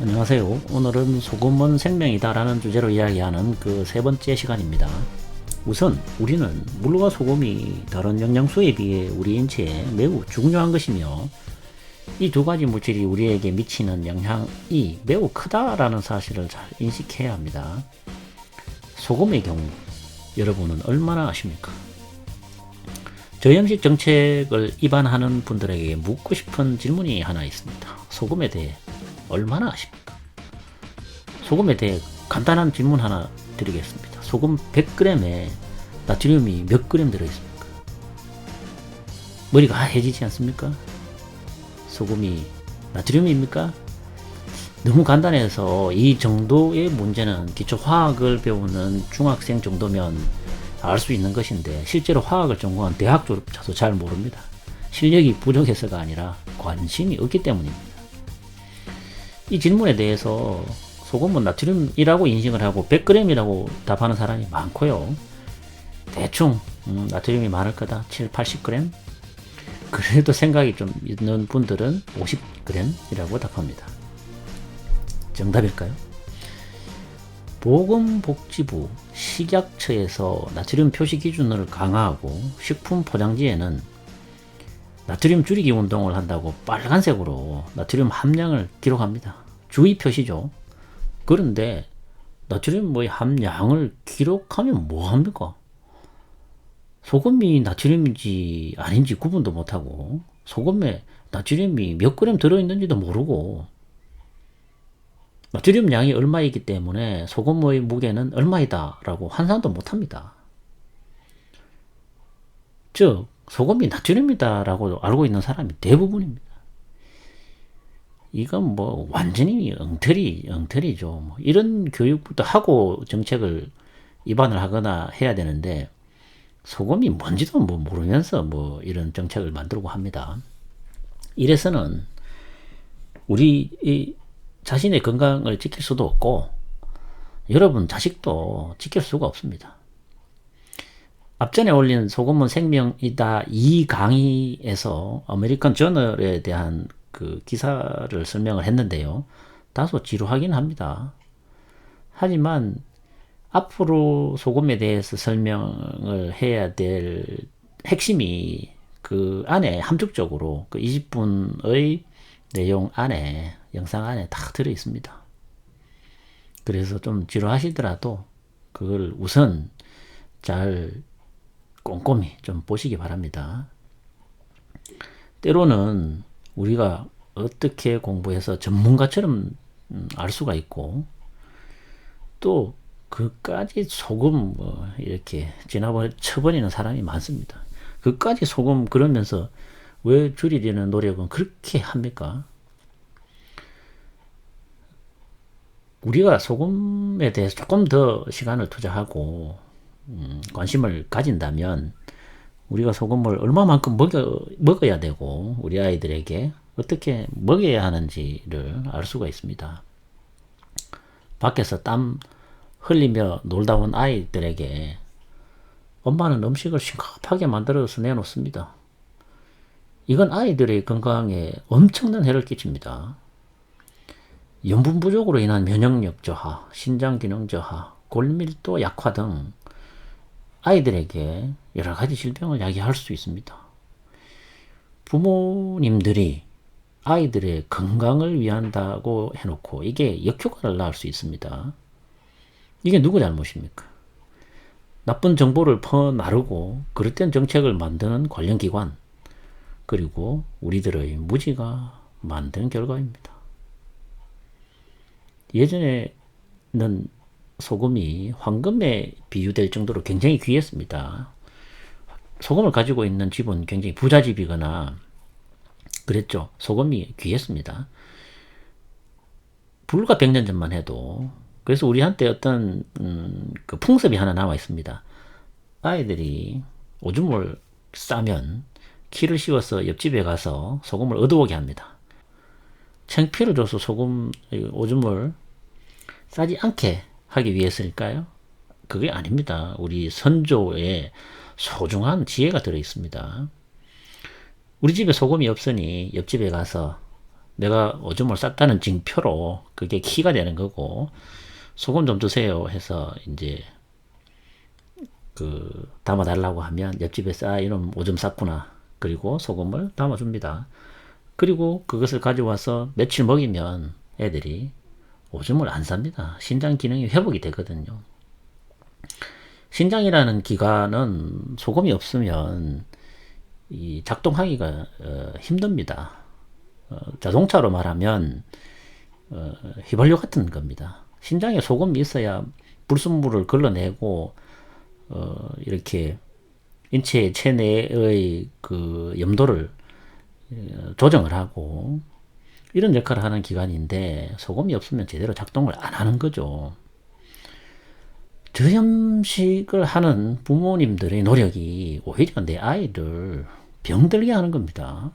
안녕하세요. 오늘은 소금은 생명이다 라는 주제로 이야기하는 그 세 번째 시간입니다. 우선 우리는 물과 소금이 다른 영양소에 비해 우리 인체에 매우 중요한 것이며 이 두 가지 물질이 우리에게 미치는 영향이 매우 크다라는 사실을 잘 인식해야 합니다. 소금의 경우 여러분은 얼마나 아십니까? 저염식 정책을 입안하는 분들에게 묻고 싶은 질문이 하나 있습니다. 소금에 대해 얼마나 아십니까? 소금에 대해 간단한 질문 하나 드리겠습니다. 소금 100g에 나트륨이 몇 그램 들어있습니까? 머리가 하얘지지 않습니까? 소금이 나트륨입니까? 너무 간단해서 이 정도의 문제는 기초 화학을 배우는 중학생 정도면 알 수 있는 것인데 실제로 화학을 전공한 대학 졸업자도 잘 모릅니다. 실력이 부족해서가 아니라 관심이 없기 때문입니다. 이 질문에 대해서 소금은 나트륨이라고 인식을 하고 100g이라고 답하는 사람이 많고요. 대충 음, 나트륨이 많을 거다 7, 80g 그래도 생각이 좀 있는 분들은 50g이라고 답합니다. 정답일까요? 보건복지부 식약처에서 나트륨 표시 기준을 강화하고 식품 포장지에는 나트륨 줄이기 운동을 한다고 빨간색으로 나트륨 함량을 기록합니다. 주의 표시죠. 그런데 나트륨 뭐 함량을 기록하면 뭐 합니까? 소금이 나트륨인지 아닌지 구분도 못하고 소금에 나트륨이 몇 그램 들어있는지도 모르고 나트륨 양이 얼마이기 때문에 소금의 무게는 얼마이다 라고 환산도 못합니다. 즉 소금이 나트륨이다 라고 알고 있는 사람이 대부분입니다. 이건 뭐 완전히 엉터리, 엉터리죠. 뭐 이런 교육부터 하고 정책을 입안을 하거나 해야 되는데 소금이 뭔지도 뭐 모르면서 뭐 이런 정책을 만들고 합니다. 이래서는 우리 이 자신의 건강을 지킬 수도 없고 여러분 자식도 지킬 수가 없습니다. 앞전에 올린 소금은 생명이다 이 강의에서 아메리칸 저널에 대한 그 기사를 설명을 했는데요. 다소 지루하긴 합니다. 하지만 앞으로 소금에 대해서 설명을 해야 될 핵심이 그 안에 함축적으로 그 20분의 내용 안에 영상 안에 다 들어 있습니다. 그래서 좀 지루하시더라도 그걸 우선 잘 꼼꼼히 좀 보시기 바랍니다. 때로는 우리가 어떻게 공부해서 전문가처럼 음, 알 수가 있고 또 그까지 소금 뭐 이렇게 지나버 쳐버리는 사람이 많습니다. 그까지 소금 그러면서 왜 줄이려는 노력은 그렇게 합니까? 우리가 소금에 대해서 조금 더 시간을 투자하고 음, 관심을 가진다면 우리가 소금을 얼마만큼 먹여, 먹어야 되고 우리 아이들에게 어떻게 먹여야 하는지를 알 수가 있습니다. 밖에서 땀 흘리며 놀다 온 아이들에게 엄마는 음식을 싱겁하게 만들어서 내놓습니다. 이건 아이들의 건강에 엄청난 해를 끼칩니다. 염분 부족으로 인한 면역력 저하, 신장 기능 저하, 골밀도 약화 등 아이들에게 여러 가지 질병을 야기할 수 있습니다. 부모님들이 아이들의 건강을 위한다고 해놓고 이게 역효과를 낳을 수 있습니다. 이게 누구 잘못입니까? 나쁜 정보를 퍼나르고 그릇된 정책을 만드는 관련 기관 그리고 우리들의 무지가 만든 결과입니다. 예전에는 소금이 황금에 비유될 정도로 굉장히 귀했습니다. 소금을 가지고 있는 집은 굉장히 부자집이거나 그랬죠. 소금이 귀했습니다. 불과 100년 전만 해도 그래서 우리한테 어떤 음, 그 풍습이 하나 나와 있습니다. 아이들이 오줌을 싸면 키를 씌워서 옆집에 가서 소금을 얻어오게 합니다. 창피를 줘서 소금 오줌을 싸지 않게 하기 위해서일까요? 그게 아닙니다. 우리 선조의 소중한 지혜가 들어 있습니다. 우리 집에 소금이 없으니 옆집에 가서 내가 오줌을 쌌다는 징표로 그게 키가 되는 거고 소금 좀 주세요 해서 이제 그 담아달라고 하면 옆집에서 아 이놈 오줌 쌌구나 그리고 소금을 담아줍니다. 그리고 그것을 가져와서 며칠 먹이면 애들이 오줌을 안 삽니다. 신장 기능이 회복이 되거든요. 신장이라는 기관은 소금이 없으면 이 작동하기가 어, 힘듭니다. 어, 자동차로 말하면 어, 휘발유 같은 겁니다. 신장에 소금이 있어야 불순물을 걸러내고 어, 이렇게 인체 체내의 그 염도를 어, 조정을 하고 이런 역할을 하는 기관인데 소금이 없으면 제대로 작동을 안 하는 거죠. 저염식을 하는 부모님들의 노력이 오히려 내 아이를 병들게 하는 겁니다.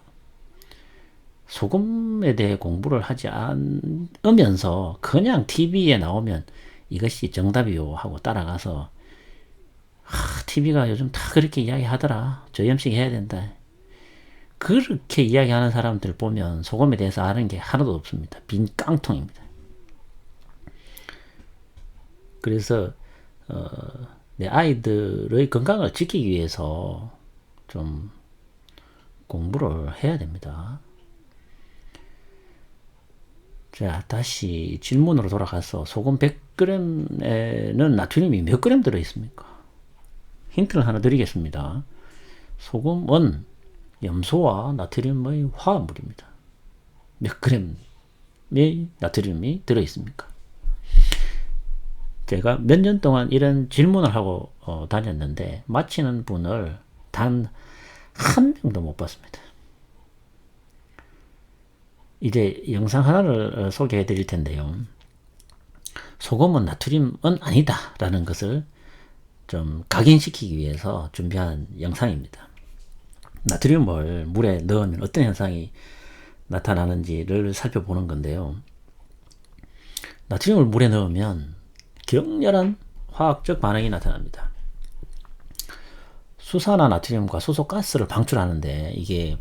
소금에 대해 공부를 하지 않으면서 그냥 TV에 나오면 이것이 정답이요 하고 따라가서 아, TV가 요즘 다 그렇게 이야기하더라. 저염식 해야 된다. 그렇게 이야기하는 사람들 보면 소금에 대해서 아는 게 하나도 없습니다. 빈 깡통입니다. 그래서 어, 내 아이들의 건강을 지키기 위해서 좀 공부를 해야 됩니다. 자, 다시 질문으로 돌아가서 소금 100g에는 나트륨이 몇 g 들어 있습니까? 힌트를 하나 드리겠습니다. 소금은 염소와 나트륨의 화합물입니다. 몇 g의 나트륨이 들어 있습니까? 제가 몇 년 동안 이런 질문을 하고 어, 다녔는데 마치는 분을 단 한 명도 못 봤습니다. 이제 영상 하나를 어, 소개해 드릴 텐데요. 소금은 나트륨은 아니다 라는 것을 좀 각인시키기 위해서 준비한 영상입니다. 나트륨을 물에 넣으면 어떤 현상이 나타나는지를 살펴보는 건데요. 나트륨을 물에 넣으면 격렬한 화학적 반응이 나타납니다. 수산화 나트륨과 수소 가스를 방출하는데 이게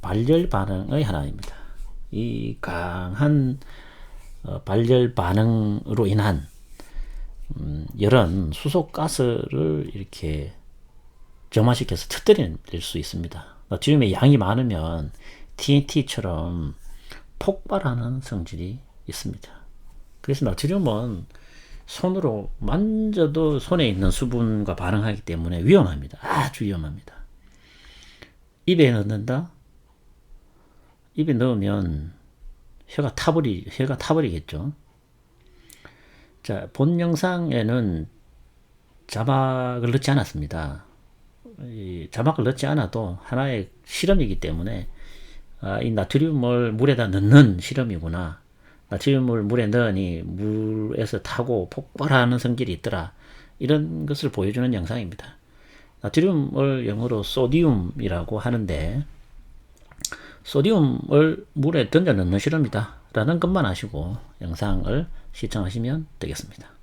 발열 반응의 하나입니다. 이 강한 어, 발열 반응으로 인한 음, 열은 수소 가스를 이렇게 점화시켜서 터뜨릴 수 있습니다. 나트륨의 양이 많으면 TNT처럼 폭발하는 성질이 있습니다. 그래서 나트륨은 손으로 만져도 손에 있는 수분과 반응하기 때문에 위험합니다. 아주 위험합니다. 입에 넣는다? 입에 넣으면 혀가 타버리, 혀가 타버리겠죠. 자, 본 영상에는 자막을 넣지 않았습니다. 이 자막을 넣지 않아도 하나의 실험이기 때문에 아, 이 나트륨을 물에다 넣는 실험이구나. 나트륨을 물에 넣으니 물에서 타고 폭발하는 성질이 있더라. 이런 것을 보여주는 영상입니다. 나트륨을 영어로 소디움이라고 하는데 소디움을 물에 던져 넣는 실험이다. 라는 것만 아시고 영상을 시청하시면 되겠습니다.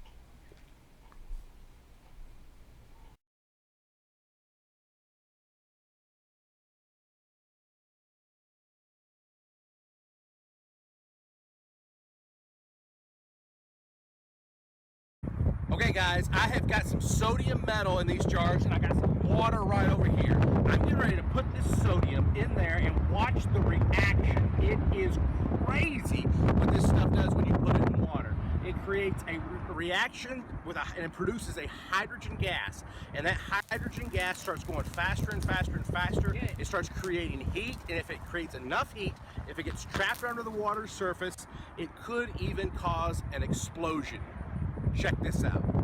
Guys, I have got some sodium metal in these jars and I got some water right over here. I'm getting ready to put this sodium in there and watch the reaction. It is crazy what this stuff does when you put it in water. It creates a re- reaction with a, and it produces a hydrogen gas. And that hydrogen gas starts going faster and faster and faster. It starts creating heat. And if it creates enough heat, if it gets trapped under the water surface, it could even cause an explosion. Check this out.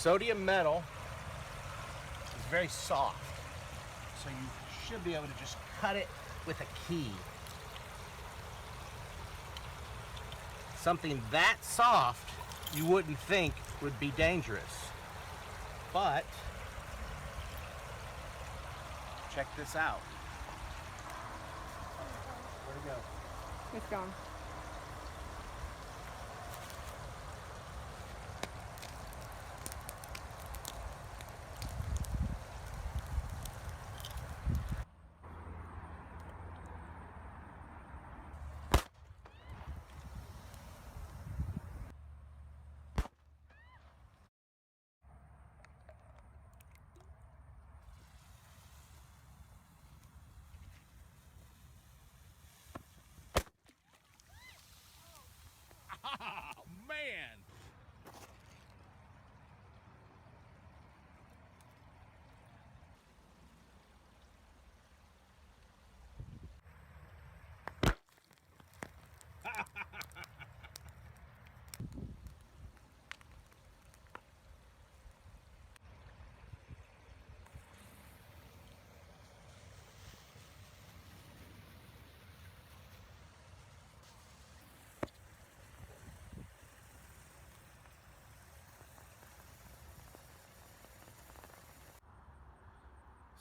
Sodium metal is very soft, so you should be able to just cut it with a key. Something that soft you wouldn't think would be dangerous. But check this out. Where'd it go? It's gone. Oh, man.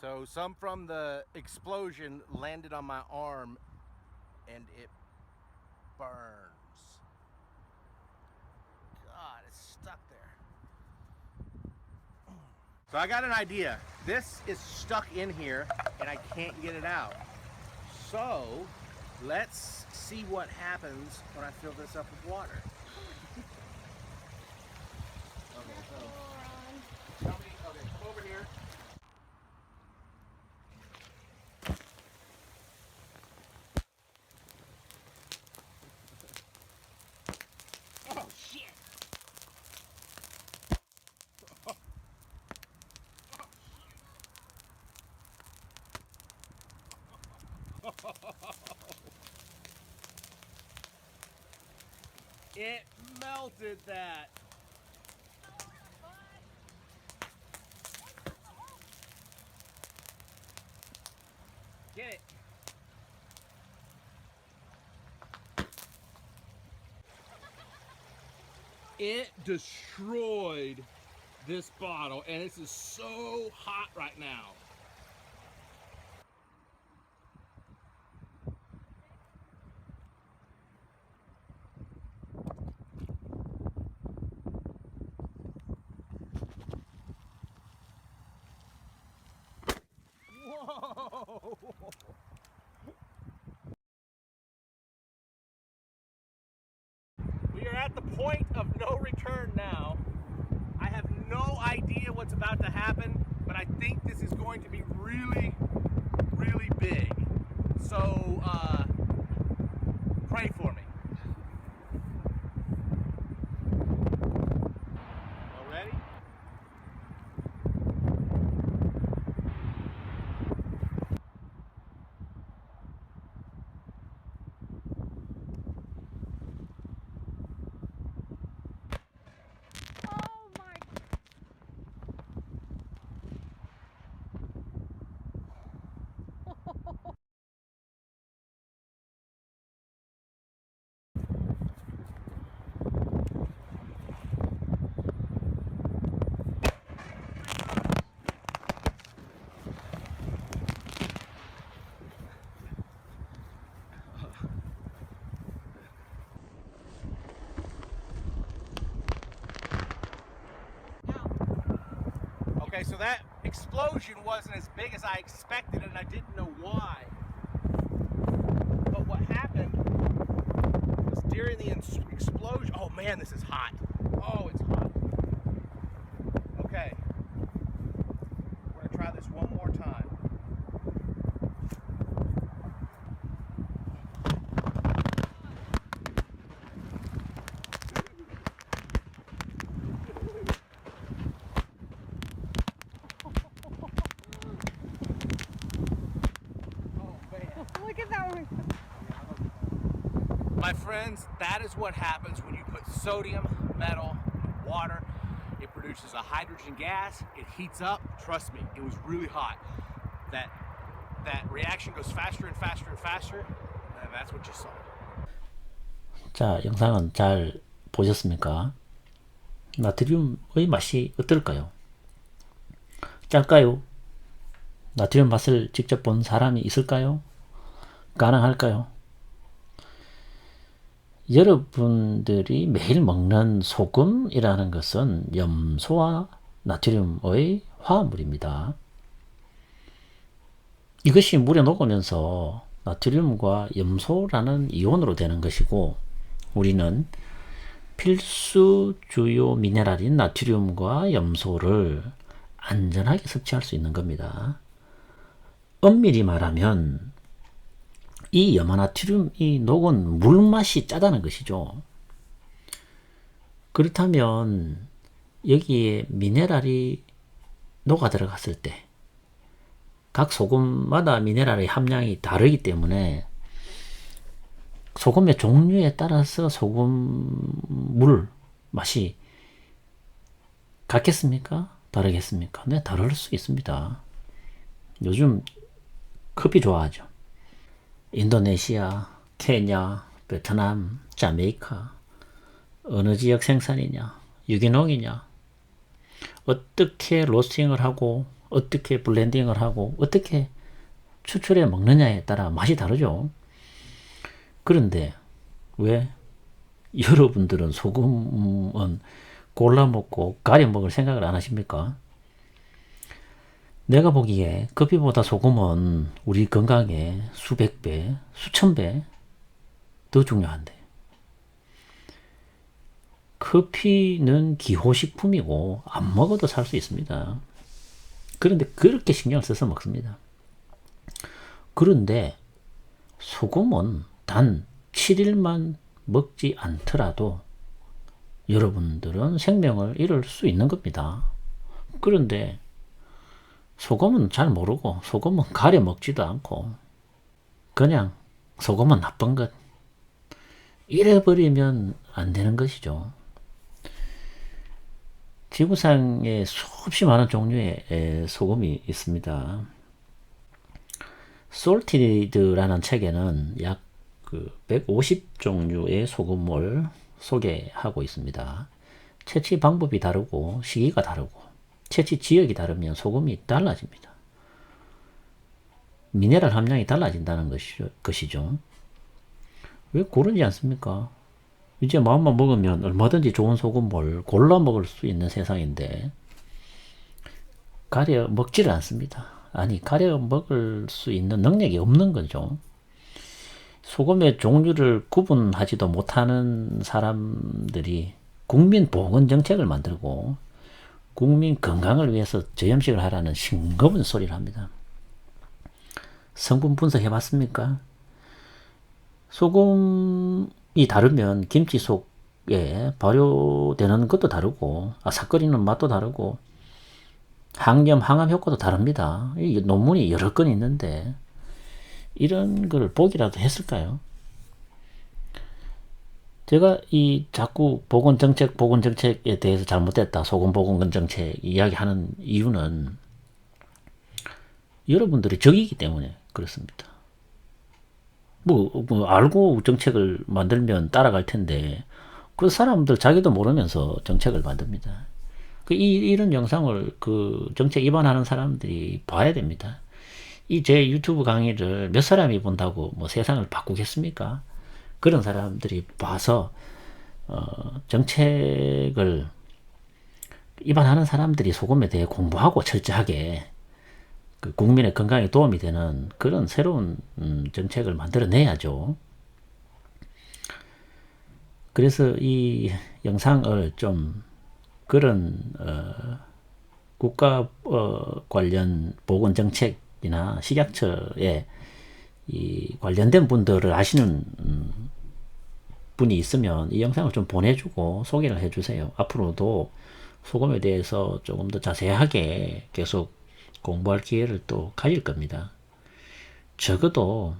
So some from the explosion landed on my arm and it burns. God, it's stuck there. So I got an idea. This is stuck in here and I can't get it out. So let's see what happens when I fill this up with water. okay, so tell me, okay, come over here. Oh shit! It melted that. Get it. It destroyed this bottle, and this is so hot right now. Whoa! We are at the point of no return now. I have no idea what's about to happen, but I think this is going to be really, really big. So, uh, pray for me. All ready? Oh my. Okay, so that explosion wasn't as big as I expected, and I didn't know why. But what happened was during the explosion. Oh man, this is hot. That is what happens when you put sodium, metal, water. It produces a hydrogen gas. It heats up. Trust me, it was really hot. That that reaction goes faster and faster and faster, and that's what you saw. 자, 영상은 잘 보셨습니까? 나트륨의 맛이 어떨까요? 짤까요? 나트륨 맛을 직접 본 사람이 있을까요? 가능할까요? 여러분들이 매일 먹는 소금이라는 것은 염소와 나트륨의 화합물입니다. 이것이 물에 녹으면서 나트륨과 염소라는 이온으로 되는 것이고 우리는 필수 주요 미네랄인 나트륨과 염소를 안전하게 섭취할 수 있는 겁니다. 엄밀히 말하면 이 염화나트륨 이 녹은 물맛이 짜다는 것이죠. 그렇다면 여기에 미네랄이 녹아 들어갔을 때 각 소금마다 미네랄의 함량이 다르기 때문에 소금의 종류에 따라서 소금 물 맛이 같겠습니까? 다르겠습니까? 네, 다를 수 있습니다. 요즘 커피 좋아하죠. 인도네시아, 케냐, 베트남, 자메이카 어느 지역 생산이냐, 유기농이냐, 어떻게 로스팅을 하고 어떻게 블렌딩을 하고 어떻게 추출해 먹느냐에 따라 맛이 다르죠. 그런데 왜 여러분들은 소금은 골라 먹고 가려 먹을 생각을 안 하십니까? 내가 보기에 커피보다 소금은 우리 건강에 수백 배, 수천 배 더 중요한데. 커피는 기호식품이고 안 먹어도 살 수 있습니다. 그런데 그렇게 신경을 써서 먹습니다. 그런데 소금은 단 7일만 먹지 않더라도 여러분들은 생명을 잃을 수 있는 겁니다. 그런데 소금은 잘 모르고 소금은 가려 먹지도 않고 그냥 소금은 나쁜 것 잃어버리면 안 되는 것이죠. 지구상에 수없이 많은 종류의 소금이 있습니다. 솔티드라는 책에는 약그 150종류의 소금을 소개하고 있습니다. 채취 방법이 다르고 시기가 다르고 채취 지역이 다르면 소금이 달라집니다. 미네랄 함량이 달라진다는 것이죠. 것이죠. 왜 고르지 않습니까? 이제 마음만 먹으면 얼마든지 좋은 소금을 골라 먹을 수 있는 세상인데 가려 먹지를 않습니다. 아니 가려 먹을 수 있는 능력이 없는 거죠. 소금의 종류를 구분하지도 못하는 사람들이 국민 보건 정책을 만들고 국민 건강을 위해서 저염식을 하라는 싱거운 소리를 합니다. 성분 분석해 봤습니까? 소금이 다르면 김치 속에 발효되는 것도 다르고 아삭거리는 맛도 다르고 항염, 항암 효과도 다릅니다. 이 논문이 여러 건 있는데 이런 걸 보기라도 했을까요? 제가 이 자꾸 보건정책, 보건정책에 대해서 잘못됐다, 소금보건정책 이야기하는 이유는 여러분들이 적이기 때문에 그렇습니다. 뭐, 뭐, 알고 정책을 만들면 따라갈 텐데, 그 사람들 자기도 모르면서 정책을 만듭니다. 그, 이, 이런 영상을 그 정책 위반하는 사람들이 봐야 됩니다. 이 제 유튜브 강의를 몇 사람이 본다고 뭐 세상을 바꾸겠습니까? 그런 사람들이 봐서, 어, 정책을 위반하는 사람들이 소금에 대해 공부하고 철저하게 그 국민의 건강에 도움이 되는 그런 새로운 음, 정책을 만들어내야죠. 그래서 이 영상을 좀 그런 어, 국가 어, 관련 보건 정책이나 식약처에 이 관련된 분들을 아시는 음, 분이 있으면 이 영상을 좀 보내주고 소개를 해주세요. 앞으로도 소금에 대해서 조금 더 자세하게 계속 공부할 기회를 또 가질 겁니다. 적어도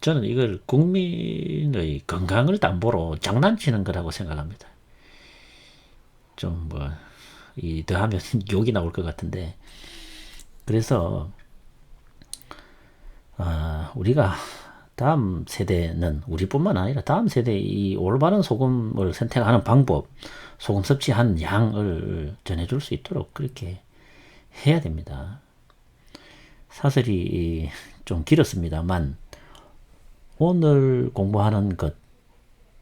저는 이걸 국민의 건강을 담보로 장난치는 거라고 생각합니다. 좀 뭐, 이 더하면 욕이 나올 것 같은데, 그래서, 아, 우리가 다음 세대는 우리뿐만 아니라 다음 세대 이 올바른 소금을 선택하는 방법, 소금 섭취한 양을 전해줄 수 있도록 그렇게 해야 됩니다. 사설이 좀 길었습니다만 오늘 공부하는 것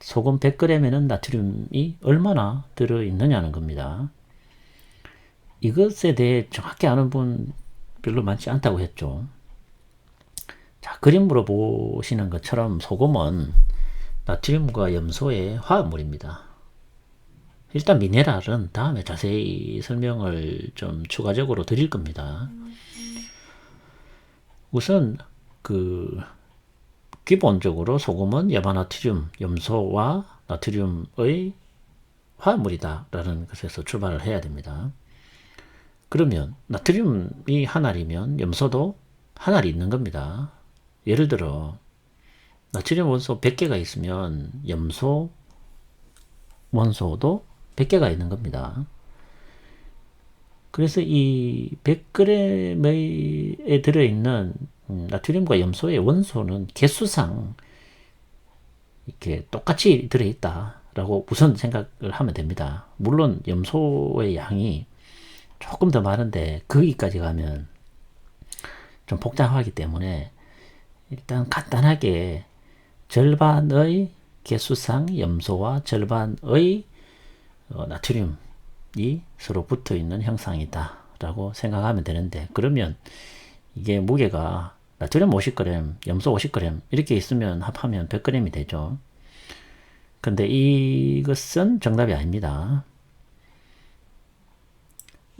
소금 100g에는 나트륨이 얼마나 들어있느냐는 겁니다. 이것에 대해 정확히 아는 분 별로 많지 않다고 했죠. 자, 그림으로 보시는 것처럼 소금은 나트륨과 염소의 화합물입니다. 일단 미네랄은 다음에 자세히 설명을 좀 추가적으로 드릴 겁니다. 우선 그 기본적으로 소금은 염화나트륨, 염소와 나트륨의 화합물이다라는 것에서 출발을 해야 됩니다. 그러면 나트륨이 한 알이면 염소도 한 알이 있는 겁니다. 예를 들어 나트륨 원소 100개가 있으면 염소 원소도 100개가 있는 겁니다. 그래서 이 100g에 들어있는 음, 나트륨과 염소의 원소는 개수상 이렇게 똑같이 들어있다라고 우선 생각을 하면 됩니다. 물론 염소의 양이 조금 더 많은데 거기까지 가면 좀 복잡하기 때문에 일단 간단하게 절반의 개수상 염소와 절반의 어, 나트륨이 서로 붙어 있는 형상이다 라고 생각하면 되는데 그러면 이게 무게가 나트륨 50g, 염소 50g 이렇게 있으면 합하면 100g이 되죠. 근데 이것은 정답이 아닙니다.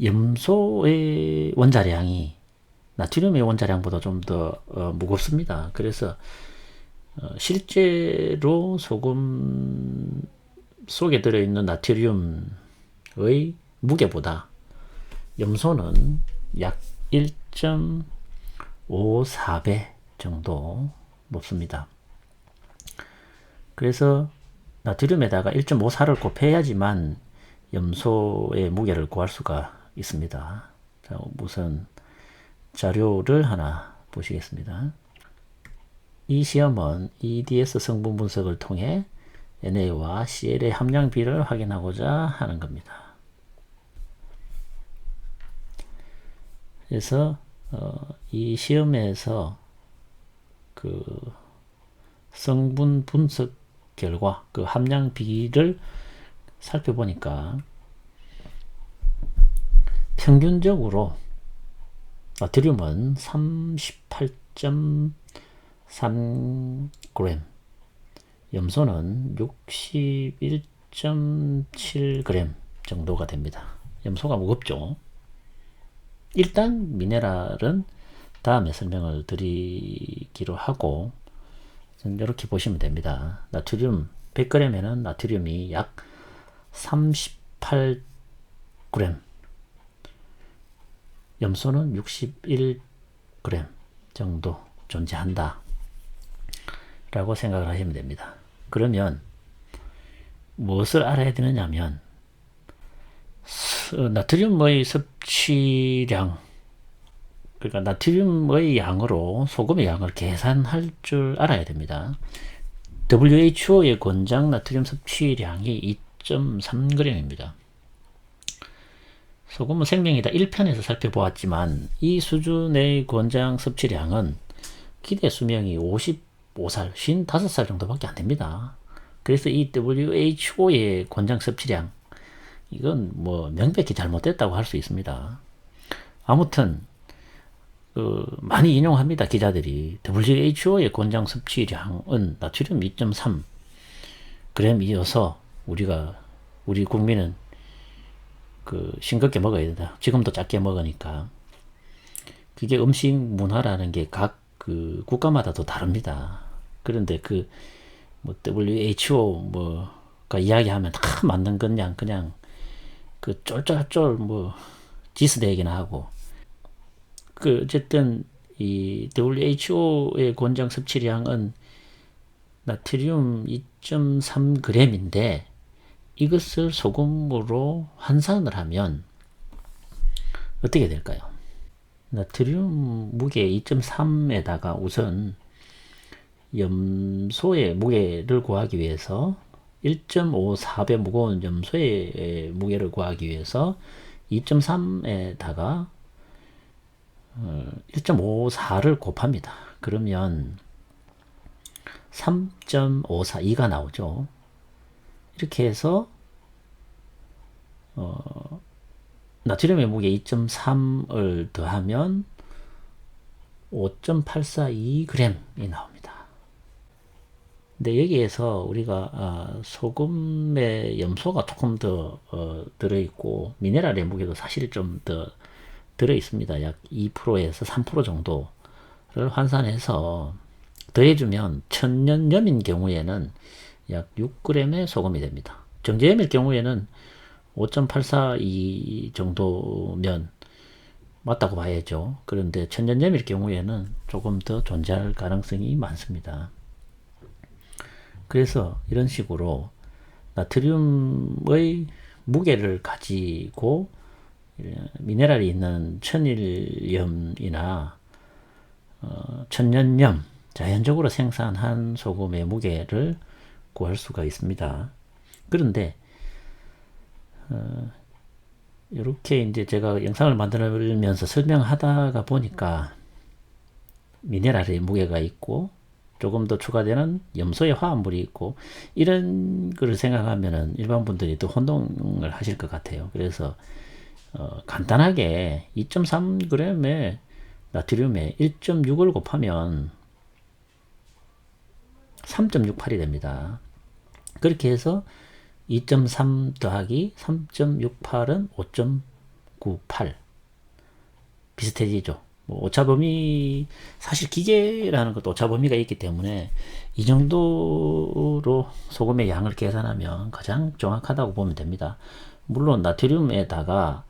염소의 원자량이 나트륨의 원자량보다 좀더 어, 무겁습니다. 그래서 어, 실제로 소금 속에 들어있는 나트륨의 무게보다 염소는 약 1.54배 정도 높습니다. 그래서 나트륨에다가 1.54를 곱해야지만 염소의 무게를 구할 수가 있습니다. 자, 우선 자료를 하나 보시겠습니다. 이 시험은 EDS 성분 분석을 통해 NA와 CL의 함량 비를 확인하고자 하는 겁니다. 그래서 어, 이 시험에서 그 성분 분석 결과 그 함량 비를 살펴보니까 평균적으로 나트륨은 38.3g, 염소는 61.7g 정도가 됩니다. 염소가 무겁죠. 일단 미네랄은 다음에 설명을 드리기로 하고 이렇게 보시면 됩니다. 나트륨 100g에는 나트륨이 약 38g 염소는 61g 정도 존재한다. 라고 생각을 하시면 됩니다. 그러면 무엇을 알아야 되느냐 면 나트륨의 섭취량 그러니까 나트륨의 양으로 소금의 양을 계산할 줄 알아야 됩니다. WHO의 권장 나트륨 섭취량이 2.3g입니다. 소금은 생명이다 1편에서 살펴보았지만 이 수준의 권장 섭취량은 기대 수명이 55살, 55살 정도밖에 안 됩니다. 그래서 이 WHO의 권장 섭취량 이건 뭐 명백히 잘못됐다고 할 수 있습니다. 아무튼 그 많이 인용합니다 기자들이 WHO의 권장 섭취량은 나트륨 2.3 g이어서 우리가 우리 국민은 그 싱겁게 먹어야 된다. 지금도 작게 먹으니까. 그게 음식 문화라는 게 각 그 국가마다 도 다릅니다. 그런데 그 뭐 WHO 뭐가 이야기하면 다 맞는 그냥 그냥 그 쫄쫄쫄 뭐 지스대 얘기나 하고 그 어쨌든 이 WHO의 권장 섭취량은 나트륨 2.3g인데 이것을 소금으로 환산을 하면 어떻게 될까요? 나트륨 무게 2.3에다가 우선 염소의 무게를 구하기 위해서 1.54배 무거운 염소의 무게를 구하기 위해서 2.3에다가 1.54를 곱합니다. 그러면 3.54, 2가 나오죠. 이렇게 해서 어, 나트륨의 무게 2.3을 더하면 5.842g이 나옵니다. 근데 여기에서 우리가 아, 소금의 염소가 조금 더 어, 들어있고 미네랄의 무게도 사실 좀 더 들어있습니다. 약 2%에서 3% 정도를 환산해서 더해주면 천년염인 경우에는 약 6g의 소금이 됩니다. 정제염일 경우에는 5.842 정도면 맞다고 봐야죠. 그런데 천년염일 경우에는 조금 더 존재할 가능성이 많습니다. 그래서 이런 식으로 나트륨의 무게를 가지고 미네랄이 있는 천일염이나 어, 천년염 자연적으로 생산한 소금의 무게를 구할 수가 있습니다. 그런데 어, 이렇게 이제 제가 영상을 만들면서 설명하다가 보니까 미네랄의 무게가 있고 조금 더 추가되는 염소의 화합물이 있고 이런 거를 생각하면은 일반 분들이 또 혼동을 하실 것 같아요. 그래서 어, 간단하게 2.3g의 나트륨에 1.6을 곱하면 3.68이 됩니다. 그렇게 해서 2.3 더하기 3.68은 5.98 비슷해지죠. 뭐 오차 범위 사실 기계라는 것도 오차 범위가 있기 때문에 이 정도로 소금의 양을 계산하면 가장 정확하다고 보면 됩니다. 물론 나트륨에다가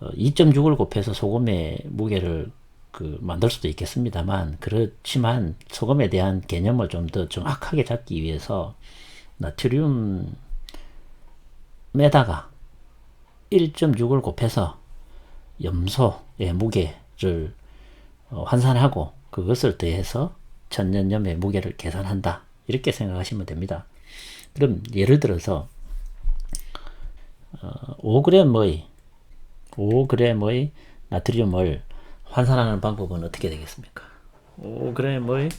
2.6을 어, 곱해서 소금의 무게를 그 만들 수도 있겠습니다만 그렇지만 소금에 대한 개념을 좀 더 정확하게 잡기 위해서 나트륨 에다가 1.6을 곱해서 염소의 무게를 어, 환산하고 그것을 더해서 천년염의 무게를 계산한다. 이렇게 생각하시면 됩니다. 그럼 예를 들어서 어, 5g의 5g의 나트륨을 환산하는 방법은 어떻게 되겠습니까? 5g의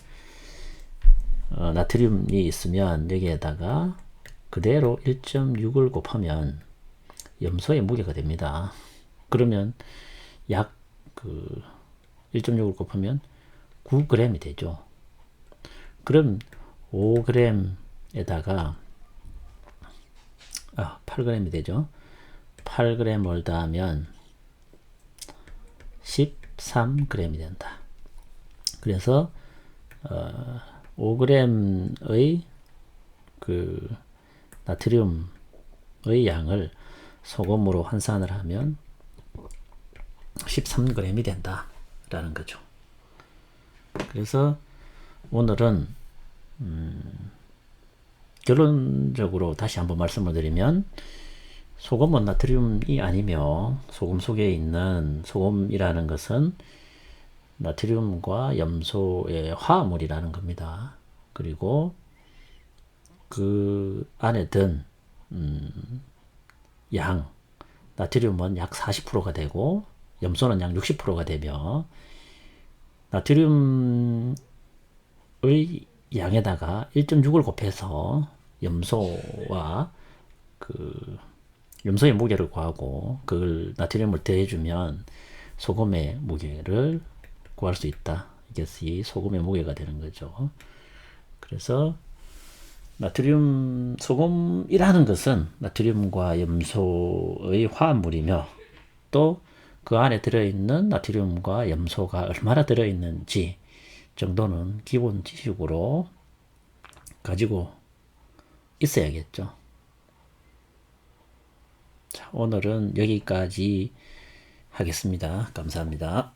어, 나트륨이 있으면 여기에다가 그대로 1.6을 곱하면 염소의 무게가 됩니다. 그러면 약 그 1.6을 곱하면 9g이 되죠. 그럼 5g에다가 아, 8g이 되죠. 8g을 더하면 13g이 된다. 그래서 어, 5g의 그 나트륨의 양을 소금으로 환산을 하면 13g이 된다라는 거죠. 그래서 오늘은 음, 결론적으로 다시 한번 말씀을 드리면 소금은 나트륨이 아니며 소금 속에 있는 소금이라는 것은 나트륨과 염소의 화합물이라는 겁니다. 그리고 그 안에 든 음, 양, 나트륨은 약 40%가 되고 염소는 약 60%가 되며 나트륨의 양에다가 1.6을 곱해서 염소와 그 염소의 무게를 구하고 그걸 나트륨을 더해주면 소금의 무게를 구할 수 있다. 이것이 소금의 무게가 되는 거죠. 그래서 나트륨 소금이라는 것은 나트륨과 염소의 화합물이며 또 그 안에 들어있는 나트륨과 염소가 얼마나 들어있는지 정도는 기본 지식으로 가지고 있어야겠죠. 자, 오늘은 여기까지 하겠습니다. 감사합니다.